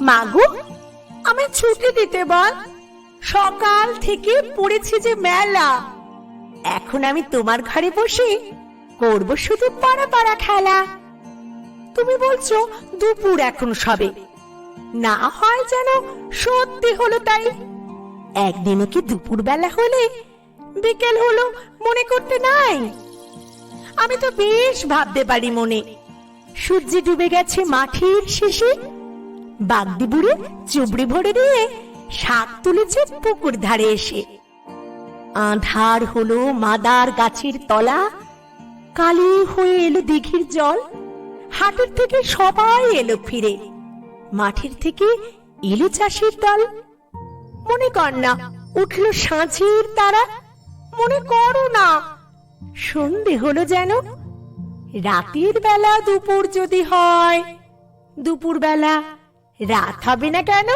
মাগো আমি ছুটি দিতে বল। সকাল থেকে পড়েছি যে মেলা। এখন আমি তোমার ঘরে বসে করব শুধু পাড়া পাড়া খেলা। তুমি বলছো দুপুর এখন সবে। না হয় যেন সত্যি হলো তাই। একদিনও কি দুপুর বেলা হলে বিকেল হলো মনে করতে নাই? আমি তো বেশ ভাবতে পারি মনে। সূর্য ডুবে গেছে মাঠের শেষে। বাগদি বুড়ে চুবড়ি ভরে দিয়ে শাক তুলেছে পুকুর ধারে এসে। আধার হলো মাদার গাছের তলা, কালি হয়ে এলো দিঘির জল, হাটের থেকে সবাই এলো ফিরে, মাঠের থেকে এলো চাষির দল। মনে কর না, উঠল সাঁঝের তারা, মনে করো না, সন্ধে হলো যেন, রাতের বেলা দুপুর যদি হয় দুপুর বেলা রাত হবে না কেন